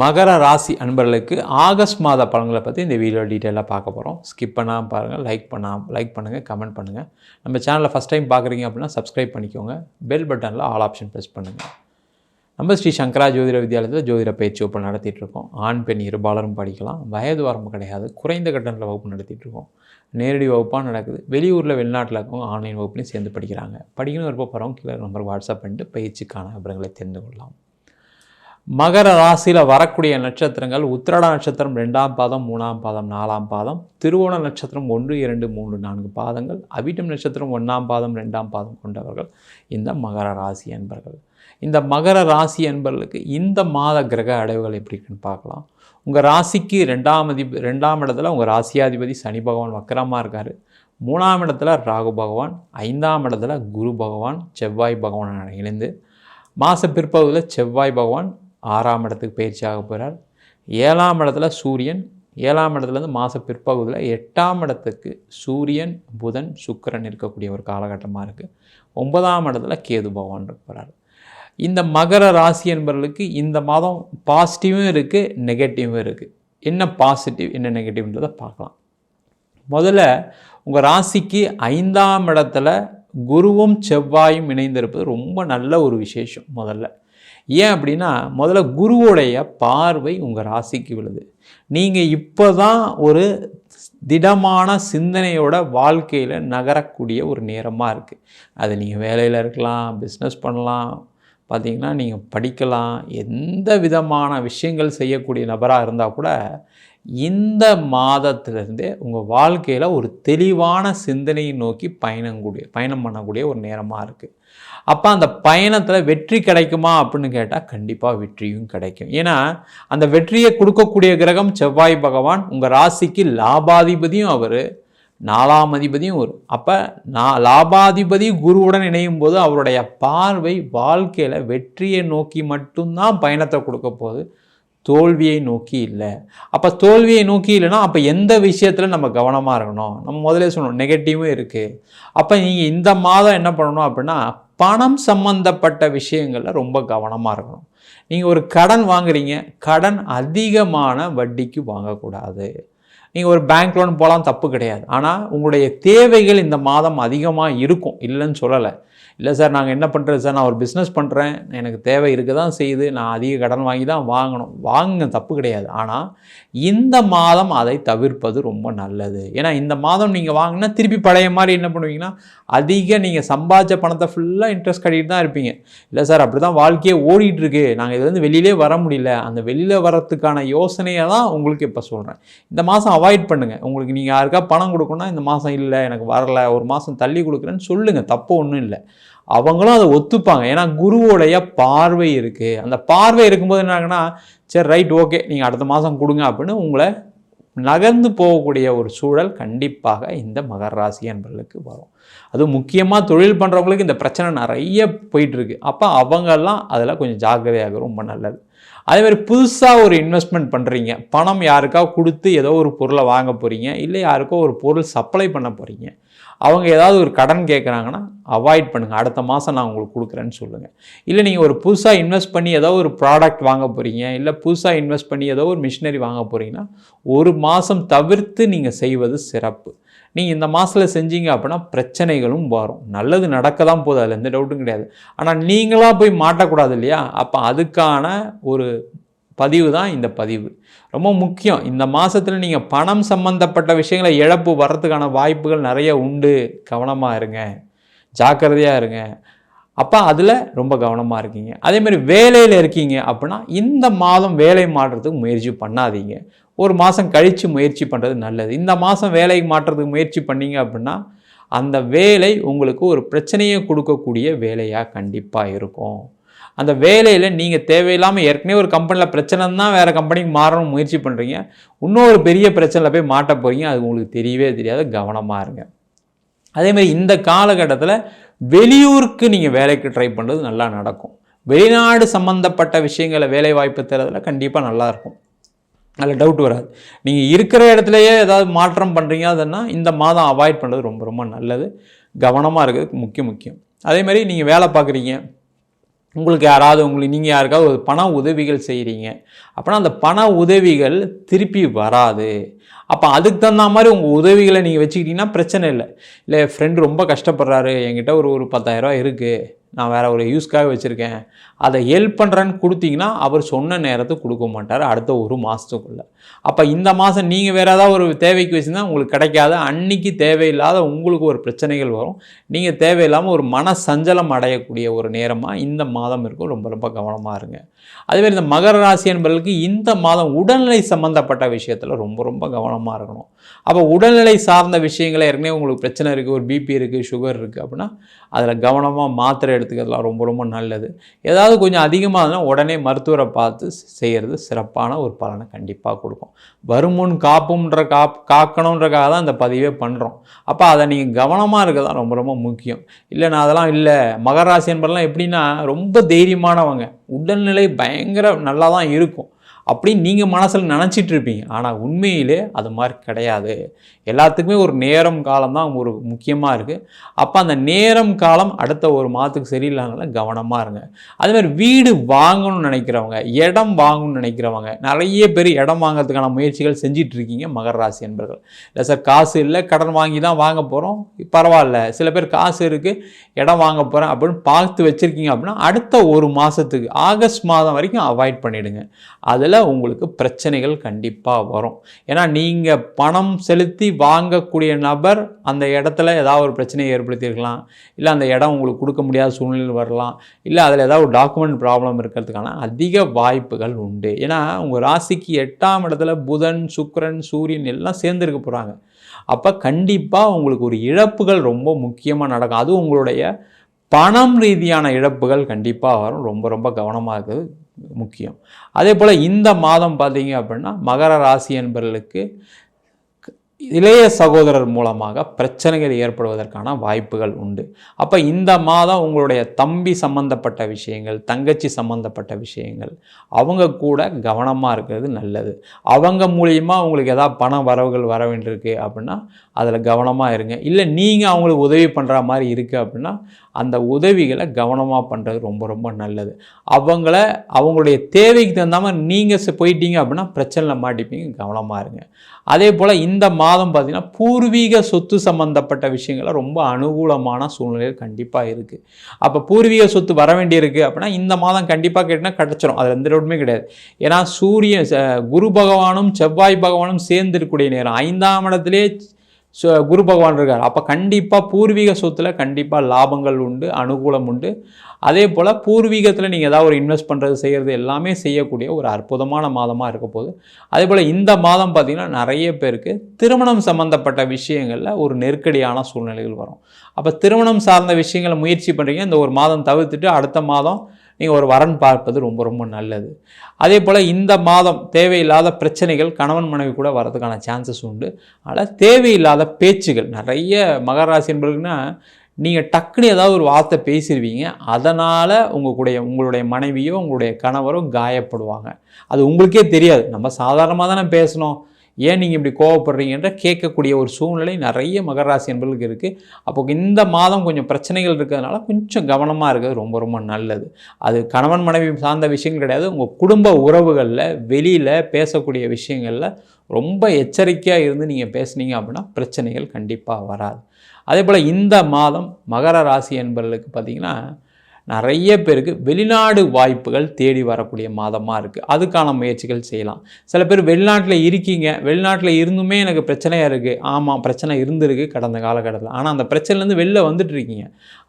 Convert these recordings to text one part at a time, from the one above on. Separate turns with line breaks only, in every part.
மகர ராசி அன்பர்களுக்கு ஆகஸ்ட் மாத பலன்களை பற்றி இந்த வீடியோ டீட்டெயிலாக பார்க்க போகிறோம் ஸ்கிப் பண்ணாமல் பாருங்கள் லைக் பண்ணாம லைக் பண்ணுங்கள் கமெண்ட் பண்ணுங்கள் நம்ம சேனலில் ஃபஸ்ட் டைம் பார்க்குறீங்க அப்படின்னா சப்ஸ்கிரைப் பண்ணிக்கோங்க. பெல் பட்டனில் ஆல் ஆப்ஷன் ப்ரெஸ் பண்ணுங்கள் நம்ம ஸ்ரீ சங்கரா ஜோதிட வித்யாலயத்தில் ஜோதிட பயிற்சி வகுப்பு நடத்திட்டுருக்கோம் ஆண் பெண் இருபாலரும் படிக்கலாம். வயது வரம்பு கிடையாது. குறைந்த கட்டணத்தில் வகுப்பு நடத்திட்டுருக்கோம் நேரடி வகுப்பாக நடக்குது. வெளியூரில் வெளிநாட்டில் இருக்கவங்க ஆன்லைன் வகுப்புலையும் சேர்ந்து படிக்கிறாங்க. படிக்கணும் விருப்பப்படுறவங்க கீழே நம்பர் வாட்ஸ்அப் பண்ணிட்டு பயிற்சிக்கான விவரங்களை தெரிந்து கொள்ளலாம். மகர ராசியில் வரக்கூடிய நட்சத்திரங்கள் உத்திரட நட்சத்திரம் ரெண்டாம் பாதம் மூணாம் பாதம் நாலாம் பாதம் திருவோண நட்சத்திரம் ஒன்று இரண்டு மூன்று நான்கு பாதங்கள் அவிட்டம் நட்சத்திரம் ஒன்றாம் பாதம் ரெண்டாம் பாதம் கொண்டவர்கள் இந்த மகர ராசி என்பர்கள் இந்த மகர ராசி என்பர்களுக்கு இந்த மாத கிரக அடைவுகள் எப்படி இருக்குன்னு பார்க்கலாம். உங்கள் ராசிக்கு ரெண்டாம் அதி ரெண்டாம் இடத்துல உங்கள் ராசியாதிபதி சனி பகவான் வக்கரமாக இருக்கார். மூணாம் இடத்துல ராகு பகவான் ஐந்தாம் இடத்துல குரு பகவான் செவ்வாய் பகவான் இணைந்து. மாத பிற்பகுதியில் செவ்வாய் பகவான் ஆறாம் இடத்துக்கு பயிற்சியாக போகிறார். ஏழாம் இடத்துல சூரியன் ஏழாம் இடத்துலேருந்து மாத பிற்பகுதியில் எட்டாம் இடத்துக்கு சூரியன் புதன் சுக்கிரன் இருக்கக்கூடிய ஒரு காலகட்டமாக இருக்குது ஒன்பதாம் இடத்துல கேது பகவான் இருக்கிறார் இந்த மகர ராசி என்பவர்களுக்கு இந்த மாதம் பாசிட்டிவும் இருக்குது நெகட்டிவும் இருக்குது என்ன பாசிட்டிவ் என்ன நெகட்டிவ்ன்றதை பார்க்கலாம். முதல்ல உங்கள் ராசிக்கு ஐந்தாம் இடத்துல குருவும் செவ்வாயும் இணைந்திருப்பது ரொம்ப நல்ல ஒரு விசேஷம் முதல்ல. ஏன் அப்படின்னா முதல்ல குருவுடைய பார்வை உங்கள் ராசிக்கு விழுது. நீங்கள் இப்போ தான் ஒரு திடமான சிந்தனையோட வாழ்க்கையில் நகரக்கூடிய ஒரு நேரமாக இருக்குது அது நீங்கள் வேலையில் இருக்கலாம் பிஸ்னஸ் பண்ணலாம் பார்த்தீங்கன்னா நீங்கள் படிக்கலாம் எந்த விதமான விஷயங்கள் செய்யக்கூடிய நபராக இருந்தால் கூட இந்த மாதத்திலிருந்தே உங்கள் வாழ்க்கையில் ஒரு தெளிவான சிந்தனையை நோக்கி பயணக்கூடிய பயணம் பண்ணக்கூடிய ஒரு நேரமாக இருக்குது அப்போ அந்த பயணத்தில் வெற்றி கிடைக்குமா அப்படின்னு கேட்டால் கண்டிப்பாக வெற்றியும் கிடைக்கும். ஏன்னா அந்த வெற்றியை கொடுக்கக்கூடிய கிரகம் செவ்வாய் பகவான். உங்கள் ராசிக்கு லாபாதிபதியும் அவர் நாலாம் அதிபதியும் வரும் அப்போ நான் லாபாதிபதி குருவுடன் இணையும் போது அவருடைய பார்வை வாழ்க்கையில் வெற்றியை நோக்கி மட்டும்தான் பயணத்தை கொடுக்க போகுது. தோல்வியை நோக்கி இல்லை. அப்போ தோல்வியை நோக்கி இல்லைன்னா அப்போ எந்த விஷயத்தில் நம்ம கவனமாக இருக்கணும்? நம்ம முதலே சொன்னோம் நெகட்டிவும் இருக்குது அப்போ நீங்கள் இந்த மாதம் என்ன பண்ணணும் அப்படின்னா பணம் சம்பந்தப்பட்ட விஷயங்களில் ரொம்ப கவனமாக இருக்கணும். நீங்கள் ஒரு கடன் வாங்குறீங்க கடன் அதிகமான வட்டிக்கு வாங்கக்கூடாது. நீங்கள் ஒரு பேங்க் லோன் போகலாம் தப்பு கிடையாது. ஆனால் உங்களுடைய தேவைகள் இந்த மாதம் அதிகமாக இருக்கும் இல்லைன்னு சொல்லலை. இல்லை சார் நாங்கள் என்ன பண்ணுறது சார்? நான் ஒரு பிஸ்னஸ் பண்ணுறேன் எனக்கு தேவை இருக்க தான் செய்யுது. நான் அதிக கடன் வாங்கி தான் வாங்கணும். வாங்குங்க தப்பு கிடையாது. ஆனால் இந்த மாதம் அதை தவிர்ப்பது ரொம்ப நல்லது. ஏன்னா இந்த மாதம் நீங்கள் வாங்கினா திருப்பி பழைய மாதிரி என்ன பண்ணுவீங்கன்னா அதிக நீங்கள் சம்பாதிச்ச பணத்தை ஃபுல்லாக இன்ட்ரெஸ்ட் கட்டிட்டு தான் இருப்பீங்க. இல்லை சார் அப்படி தான் வாழ்க்கையே ஓடிட்டுருக்கு. நாங்கள் இதுலேருந்து வெளியிலே வர முடியல. அந்த வெளியில் வரத்துக்கான யோசனையை தான் உங்களுக்கு இப்போ சொல்கிறேன் இந்த மாதம் அவாய்ட் பண்ணுங்கள் உங்களுக்கு நீங்கள் யாருக்கா பணம் கொடுக்கணும்னா இந்த மாதம் இல்லை எனக்கு வரல ஒரு மாதம் தள்ளி கொடுக்குறேன்னு சொல்லுங்கள் தப்பு ஒன்றும் இல்லை. அவங்களும் அதை ஒத்துப்பாங்க. ஏன்னா குருவோடைய பார்வை இருக்குது அந்த பார்வை இருக்கும்போது என்ன சரி ரைட் ஓகே நீங்கள் அடுத்த மாதம் கொடுங்க அப்படின்னு உங்களை நகர்ந்து போகக்கூடிய ஒரு சூழல் கண்டிப்பாக இந்த மகர ராசி என்பவர்களுக்கு வரும். அதுவும் முக்கியமாக தொழில் பண்ணுறவங்களுக்கு இந்த பிரச்சனை நிறைய போயிட்டுருக்கு. அப்போ அவங்கெல்லாம் அதில் கொஞ்சம் ஜாக்கிரதையாக ரொம்ப நல்லது. அதே மாதிரி புதுசாக ஒரு இன்வெஸ்ட்மெண்ட் பண்ணுறீங்க பணம் யாருக்கா கொடுத்து ஏதோ ஒரு பொருளை வாங்க போகிறீங்க இல்லை யாருக்கோ ஒரு பொருள் சப்ளை பண்ண போகிறீங்க அவங்க ஏதாவது ஒரு கடன் கேட்குறாங்கன்னா அவாய்ட் பண்ணுங்கள் அடுத்த மாதம் நான் உங்களுக்கு கொடுக்குறேன்னு சொல்லுங்கள் இல்லை நீங்கள் ஒரு புதுசாக இன்வெஸ்ட் பண்ணி ஏதோ ஒரு ப்ராடக்ட் வாங்க போகிறீங்க இல்லை புதுசாக இன்வெஸ்ட் பண்ணி ஏதோ ஒரு மிஷினரி வாங்க போகிறீங்கன்னா ஒரு மாதம் தவிர்த்து நீங்கள் செய்வது சிறப்பு. நீங்கள் இந்த மாதத்தில் செஞ்சீங்க அப்படின்னா பிரச்சனைகளும் வரும். நல்லது நடக்க தான் போகுது அதில் எந்த டவுட்டும் கிடையாது. ஆனால் நீங்களாக போய் மாட்டக்கூடாது இல்லையா? அப்போ அதுக்கான ஒரு பதிவு தான் இந்த பதிவு. ரொம்ப முக்கியம். இந்த மாதத்தில் நீங்கள் பணம் சம்மந்தப்பட்ட விஷயங்களை இழப்பு வர்றதுக்கான வாய்ப்புகள் நிறைய உண்டு. கவனமாக இருங்க. ஜாக்கிரதையாக இருங்க. அப்போ அதில் ரொம்ப கவனமாக இருக்கீங்க. அதேமாதிரி வேலையில் இருக்கீங்க அப்படின்னா இந்த மாதம் வேலை மாற்றுறதுக்கு முயற்சி பண்ணாதீங்க. ஒரு மாதம் கழித்து முயற்சி பண்ணுறது நல்லது. இந்த மாதம் வேலைக்கு மாற்றுறதுக்கு முயற்சி பண்ணீங்க அப்படின்னா அந்த வேலை உங்களுக்கு ஒரு பிரச்சனையை கொடுக்கக்கூடிய வேலையாக கண்டிப்பாக இருக்கும். அந்த வேலையில் நீங்கள் தேவையில்லாமல் ஏற்கனவே ஒரு கம்பெனியில் பிரச்சனை தான் வேறு கம்பெனிக்கு மாறணும் முயற்சி பண்ணுறீங்க இன்னொரு பெரிய பிரச்சனையில் போய் மாட்ட போகிறீங்க அது உங்களுக்கு தெரியவே தெரியாது. கவனமாக இருங்க. அதேமாதிரி இந்த காலகட்டத்தில் வெளியூருக்கு நீங்கள் வேலைக்கு ட்ரை பண்ணுறது நல்லா நடக்கும். வெளிநாடு சம்மந்தப்பட்ட விஷயங்களை வேலை வாய்ப்பு தரதில் கண்டிப்பாக நல்லாயிருக்கும் அதில் டவுட் வராது. நீங்கள் இருக்கிற இடத்துலையே ஏதாவது மாற்றம் பண்ணுறீங்க அதுன்னா இந்த மாதம் அவாய்ட் பண்ணுறது ரொம்ப ரொம்ப நல்லது. கவனமாக இருக்கிறது முக்கிய முக்கியம். அதே மாதிரி நீங்கள் வேலை பார்க்குறீங்க. உங்களுக்கு யாராவது உங்களுக்கு நீங்கள் யாருக்காவது ஒரு பண உதவிகள் செய்கிறீங்க அப்படின்னா அந்த பண உதவிகள் திருப்பி வராது. அப்போ அதுக்கு தகுந்த மாதிரி உங்கள் உதவிகளை நீங்கள் வச்சுக்கிட்டிங்கன்னா பிரச்சனை இல்லை. இல்லை ஃப்ரெண்டு ரொம்ப கஷ்டப்படுறாரு. என்கிட்ட ஒரு ஒரு பத்தாயிரரூவா இருக்குது நான் வேறு ஒரு யூஸ்க்காக வச்சுருக்கேன். அதை ஹெல்ப் பண்ணுறேன்னு கொடுத்தீங்கன்னா அவர் சொன்ன நேரத்துக்கு கொடுக்க மாட்டார் அடுத்த ஒரு மாதத்துக்குள்ளே அப்போ இந்த மாதம் நீங்கள் வேறு ஏதாவது ஒரு தேவைக்கு வச்சுருந்தா உங்களுக்கு கிடைக்காது. அன்னைக்கு தேவையில்லாத உங்களுக்கு ஒரு பிரச்சனைகள் வரும். நீங்கள் தேவையில்லாமல் ஒரு மன சஞ்சலம் அடையக்கூடிய ஒரு நேரமாக இந்த மாதம் இருக்கும். ரொம்ப ரொம்ப கவனமாக இருங்க. அதேமாதிரி இந்த மகர ராசி என்பவர்களுக்கு இந்த மாதம் உடல்நிலை சம்மந்தப்பட்ட விஷயத்தில் ரொம்ப ரொம்ப கவனமாக இருக்கணும். அப்போ உடல்நிலை சார்ந்த விஷயங்களை ஏற்கனவே உங்களுக்கு பிரச்சனை இருக்குது ஒரு பிபி இருக்குது சுகர் இருக்குது அப்படின்னா அதில் கவனமாக மாத்திரை எடுத்துக்கிறதுலாம் ரொம்ப ரொம்ப நல்லது. ஏதாவது கொஞ்சம் அதிகமாகனா உடனே மருத்துவரை பார்த்து செய்கிறது சிறப்பான ஒரு பலனை கண்டிப்பாக கொடுக்கும். வருமுன் காப்பும்ன்ற காப் காக்கணுன்றக்காக தான் இந்த பதிவே பண்ணுறோம் அப்போ அதை நீங்கள் கவனமாக இருக்க தான் ரொம்ப ரொம்ப முக்கியம். இல்லை நான் அதெல்லாம் இல்லை. மகராசி என்பதெல்லாம் எப்படின்னா ரொம்ப தைரியமானவங்க. உடல்நிலை பயங்கர நல்லா தான் இருக்கும். அப்படின்னு நீங்கள் மனசில் நினச்சிட்டு இருப்பீங்க. ஆனால் உண்மையிலே அது மாதிரி கிடையாது. எல்லாத்துக்குமே ஒரு நேரம் காலம் தான் ஒரு முக்கியமாக இருக்குது அப்போ அந்த நேரம் காலம் அடுத்த ஒரு மாதத்துக்கு சரியில்லாமல் கவனமாக இருங்க. அதுமாதிரி வீடு வாங்கணும்னு நினைக்கிறவங்க இடம் வாங்கணும்னு நினைக்கிறவங்க நிறைய பேர் இடம் வாங்கிறதுக்கான முயற்சிகள் செஞ்சிட்டு இருக்கீங்க மகர ராசி என்பர்கள். இல்லை சார் காசு இல்லை கடன் வாங்கி தான் வாங்க போகிறோம் பரவாயில்ல. சில பேர் காசு இருக்குது இடம் வாங்க போகிறேன் அப்படின்னு பார்த்து வச்சுருக்கீங்க அப்படின்னா அடுத்த ஒரு மாதத்துக்கு ஆகஸ்ட் மாதம் வரைக்கும் அவாய்ட் பண்ணிவிடுங்க அதில் உங்களுக்கு பிரச்சனைகள் கண்டிப்பாக வரும். ஏன்னா நீங்கள் பணம் செலுத்தி வாங்கக்கூடிய நபர் அந்த இடத்துல ஏதாவது ஒரு பிரச்சனையை ஏற்படுத்தியிருக்கலாம். இல்லை அந்த இடம் உங்களுக்கு கொடுக்க முடியாத சூழ்நிலையில் வரலாம். இல்லை அதில் ஏதாவது ஒரு டாக்குமெண்ட் ப்ராப்ளம் இருக்கிறதுக்கான அதிக வாய்ப்புகள் உண்டு. ஏன்னா உங்கள் ராசிக்கு எட்டாம் இடத்துல புதன் சுக்கரன் சூரியன் எல்லாம் சேர்ந்துருக்க போகிறாங்க அப்போ கண்டிப்பாக உங்களுக்கு ஒரு இழப்புகள் ரொம்ப முக்கியமாக நடக்கும். அதுவும் உங்களுடைய பணம் ரீதியான இழப்புகள் கண்டிப்பாக வரும். ரொம்ப ரொம்ப கவனமாக இருக்குது முக்கியம். அதே போல் இந்த மாதம் பார்த்தீங்க அப்படின்னா மகர ராசி என்பவர்களுக்கு இளைய சகோதரர் மூலமாக பிரச்சனைகள் ஏற்படுவதற்கான வாய்ப்புகள் உண்டு. அப்போ இந்த மாதம் உங்களுடைய தம்பி சம்பந்தப்பட்ட விஷயங்கள் தங்கச்சி சம்பந்தப்பட்ட விஷயங்கள் அவங்க கூட கவனமாக இருக்கிறது நல்லது. அவங்க மூலியமாக உங்களுக்கு எதாவது பண வரவுகள் வர வேண்டியிருக்கு அப்படின்னா அதில் கவனமாக இருங்க. இல்லை நீங்கள் அவங்களுக்கு உதவி பண்ணுற மாதிரி இருக்குது அப்படின்னா அந்த உதவிகளை கவனமாக பண்ணுறது ரொம்ப ரொம்ப நல்லது. அவங்கள அவங்களுடைய தேவைக்கு தகுந்த மாதிரி நீங்கள் போயிட்டீங்க அப்படின்னா பிரச்சனையில் மாட்டிப்பீங்க கவனமாக இருங்க. அதே போல் இந்த மாதம் பார்த்திங்கன்னா பூர்வீக சொத்து சம்மந்தப்பட்ட விஷயங்களை ரொம்ப அனுகூலமான சூழ்நிலையில் கண்டிப்பாக இருக்குது அப்போ பூர்வீக சொத்து வர வேண்டியிருக்கு அப்படின்னா இந்த மாதம் கண்டிப்பாக கேட்டால் கிடச்சிரும் அதில் எந்த ரோடுமே கிடையாது. ஏன்னா சூரியன் குரு பகவானும் செவ்வாய் பகவானும் சேர்ந்துருக்கக்கூடிய நேரம். ஐந்தாம் இடத்துலேயே குரு பகவான் இருக்கார். அப்போ கண்டிப்பாக பூர்வீக சொத்தில் கண்டிப்பாக லாபங்கள் உண்டு அனுகூலம் உண்டு. அதே போல் பூர்வீகத்தில் நீங்கள் ஏதாவது ஒரு இன்வெஸ்ட் பண்ணுறது செய்கிறது எல்லாமே செய்யக்கூடிய ஒரு அற்புதமான மாதமாக இருக்க போகுது. அதே போல் இந்த மாதம் பார்த்திங்கன்னா நிறைய பேருக்கு திருமணம் சம்மந்தப்பட்ட விஷயங்களில் ஒரு நெருக்கடியான சூழ்நிலைகள் வரும். அப்போ திருமணம் சார்ந்த விஷயங்களை முயற்சி பண்ணுறீங்க இந்த ஒரு மாதம் தவிர்த்துட்டு அடுத்த மாதம் நீங்கள் ஒரு வரன் பார்ப்பது ரொம்ப ரொம்ப நல்லது. அதே போல் இந்த மாதம் தேவையில்லாத பிரச்சனைகள் கணவன் மனைவி கூட வரதுக்கான சான்சஸ் உண்டு. ஆனால் தேவையில்லாத பேச்சுகள் நிறைய மகராசி என்பதுன்னா நீங்கள் டக்குன்னு ஏதாவது ஒரு வார்த்தை பேசிடுவீங்க அதனால் உங்கள் கூடிய உங்களுடைய மனைவியோ உங்களுடைய கணவரோ காயப்படுவாங்க. அது உங்களுக்கே தெரியாது. நம்ம சாதாரணமாக தானே பேசணும். ஏன் நீங்கள் இப்படி கோவப்படுறீங்கன்ற கேட்கக்கூடிய ஒரு சூழ்நிலை நிறைய மகராசி என்பதுக்கு இருக்குது அப்போ இந்த மாதம் கொஞ்சம் பிரச்சனைகள் இருக்கிறதுனால கொஞ்சம் கவனமாக இருக்கிறது ரொம்ப ரொம்ப நல்லது. அது கணவன் மனைவி சார்ந்த விஷயங்கள் கிடையாது. உங்கள் குடும்ப உறவுகளில் வெளியில் பேசக்கூடிய விஷயங்களில் ரொம்ப எச்சரிக்கையாக இருந்து நீங்கள் பேசுனீங்க அப்படின்னா பிரச்சனைகள் கண்டிப்பாக வராது. அதே போல் இந்த மாதம் மகர ராசி என்பர்களுக்கு பார்த்திங்கன்னா நிறைய பேருக்கு வெளிநாடு வாய்ப்புகள் தேடி வரக்கூடிய மாதமாக இருக்குது அதுக்கான முயற்சிகள் செய்யலாம். சில பேர் வெளிநாட்டில் இருக்கீங்க. வெளிநாட்டில் இருந்துமே எனக்கு பிரச்சனையாக இருக்குது ஆமாம் பிரச்சனை இருந்திருக்கு கடந்த காலகட்டத்தில். ஆனால் அந்த பிரச்சனைலேருந்து வெளில வந்துட்டு இருக்கீங்க.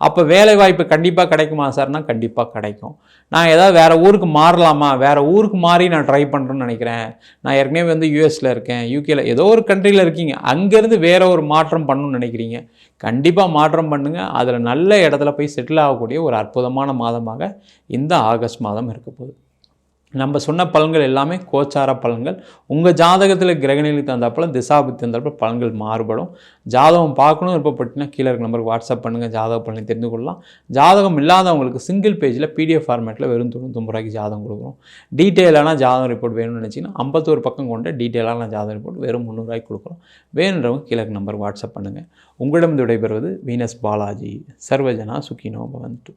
அப்போ வேலை வாய்ப்பு கண்டிப்பாக கிடைக்குமா சார்னால் கண்டிப்பாக கிடைக்கும். நான் ஏதாவது வேறு ஊருக்கு மாறலாமா? வேறு ஊருக்கு மாறி நான் ட்ரை பண்ணுறேன்னு நினைக்கிறேன். நான் ஏற்கனவே வந்து யூஎஸில் இருக்கேன். யூகேல ஏதோ ஒரு கண்ட்ரியில் இருக்கீங்க. அங்கேருந்து வேறு ஒரு மாற்றம் பண்ணணும்னு நினைக்கிறீங்க. கண்டிப்பாக மாற்றம் பண்ணுங்கள் அதில் நல்ல இடத்துல போய் செட்டில் ஆகக்கூடிய ஒரு அற்புதம் அற்புதமான மாதமாக இந்த ஆகஸ்ட் மாதம் இருக்க போகுது. நம்ம சொன்ன பலன்கள் எல்லாமே கோச்சார பலன்கள். உங்கள் ஜாதகத்தில் கிரகணிகளுக்கு தந்தாப்பில் திசாபுத்தி தந்தாப்பில் பலன்கள் மாறுபடும். ஜாதகம் பார்க்கணும் விருப்பப்பட்டுனா கீழே இருக்க நம்பருக்கு வாட்ஸ்அப் பண்ணுங்கள் ஜாதக பலனை தெரிந்து கொள்ளலாம். ஜாதகம் இல்லாதவங்களுக்கு சிங்கிள் பேஜில் பிடிஎஃப் ஃபார்மேட்டில் வெறும் தொண்ணூத்தொம்பது ரூபாய்க்கு ஜாதகம் கொடுக்குறோம். டீட்டெயிலான ஜாதகம் ரிப்போர்ட் வேணும்னு நினச்சிங்கன்னா ஐம்பத்தோரு பக்கம் கொண்ட டீட்டெயிலான ஜாதக ரிப்போர்ட் வெறும் முந்நூறுரூவாய்க்கு கொடுக்குறோம் வேணுன்றவங்க கீழே நம்பருக்கு வாட்ஸ்அப் பண்ணுங்கள் உங்களிடம் விடைபெறுவது வீனஸ் பாலாஜி. சர்வஜனா சுக்கினோ பவந்து